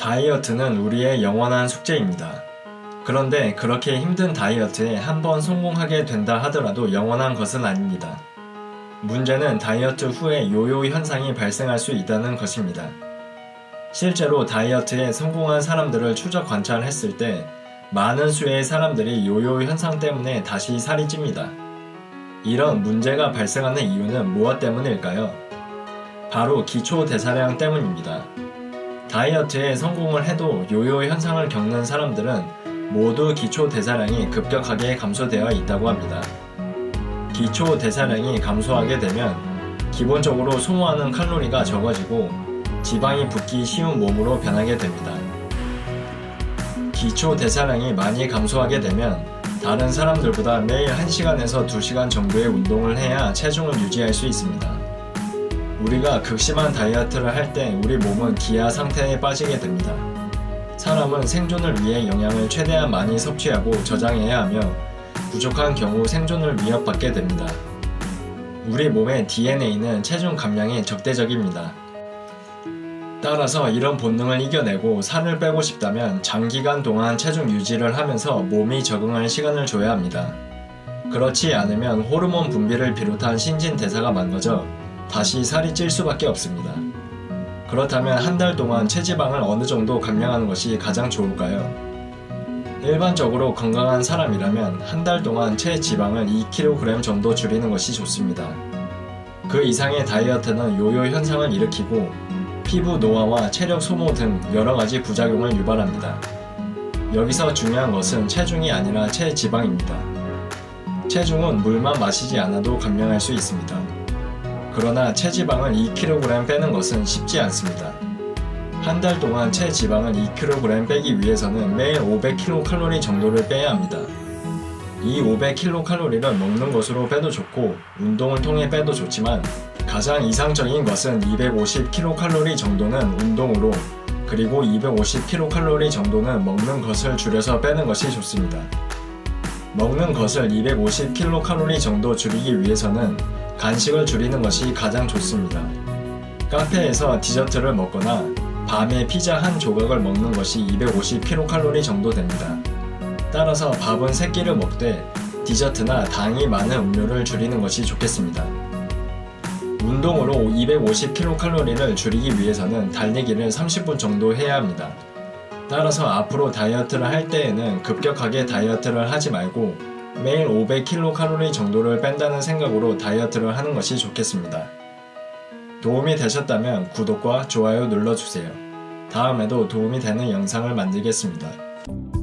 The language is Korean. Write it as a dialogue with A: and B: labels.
A: 다이어트는 우리의 영원한 숙제입니다. 그런데 그렇게 힘든 다이어트에 한번 성공하게 된다 하더라도 영원한 것은 아닙니다. 문제는 다이어트 후에 요요 현상이 발생할 수 있다는 것입니다. 실제로 다이어트에 성공한 사람들을 추적 관찰했을 때 많은 수의 사람들이 요요 현상 때문에 다시 살이 찝니다. 이런 문제가 발생하는 이유는 무엇 때문일까요? 바로 기초 대사량 때문입니다. 다이어트에 성공을 해도 요요 현상을 겪는 사람들은 모두 기초 대사량이 급격하게 감소되어 있다고 합니다. 기초 대사량이 감소하게 되면 기본적으로 소모하는 칼로리가 적어지고 지방이 붙기 쉬운 몸으로 변하게 됩니다. 기초 대사량이 많이 감소하게 되면 다른 사람들보다 매일 1시간에서 2시간 정도의 운동을 해야 체중을 유지할 수 있습니다. 우리가 극심한 다이어트를 할 때 우리 몸은 기아 상태에 빠지게 됩니다. 사람은 생존을 위해 영양을 최대한 많이 섭취하고 저장해야 하며 부족한 경우 생존을 위협받게 됩니다. 우리 몸의 DNA는 체중 감량에 적대적입니다. 따라서 이런 본능을 이겨내고 살을 빼고 싶다면 장기간 동안 체중 유지를 하면서 몸이 적응할 시간을 줘야 합니다. 그렇지 않으면 호르몬 분비를 비롯한 신진대사가 망가져 다시 살이 찔 수밖에 없습니다. 그렇다면 한 달 동안 체지방을 어느 정도 감량하는 것이 가장 좋을까요? 일반적으로 건강한 사람이라면 한 달 동안 체지방을 2kg 정도 줄이는 것이 좋습니다. 그 이상의 다이어트는 요요 현상을 일으키고 피부 노화와 체력 소모 등 여러 가지 부작용을 유발합니다. 여기서 중요한 것은 체중이 아니라 체지방입니다. 체중은 물만 마시지 않아도 감량할 수 있습니다. 그러나 체지방을 2kg 빼는 것은 쉽지 않습니다. 한 달 동안 체지방을 2kg 빼기 위해서는 매일 500kcal 정도를 빼야 합니다. 이 500kcal를 먹는 것으로 빼도 좋고 운동을 통해 빼도 좋지만 가장 이상적인 것은 250kcal 정도는 운동으로 그리고 250kcal 정도는 먹는 것을 줄여서 빼는 것이 좋습니다. 먹는 것을 250kcal 정도 줄이기 위해서는 간식을 줄이는 것이 가장 좋습니다. 카페에서 디저트를 먹거나 밤에 피자 한 조각을 먹는 것이 250kcal 정도 됩니다. 따라서 밥은 3끼를 먹되 디저트나 당이 많은 음료를 줄이는 것이 좋겠습니다. 운동으로 250kcal를 줄이기 위해서는 달리기를 30분 정도 해야 합니다. 따라서 앞으로 다이어트를 할 때에는 급격하게 다이어트를 하지 말고 매일 500kcal 정도를 뺀다는 생각으로 다이어트를 하는 것이 좋겠습니다. 도움이 되셨다면 구독과 좋아요 눌러주세요. 다음에도 도움이 되는 영상을 만들겠습니다.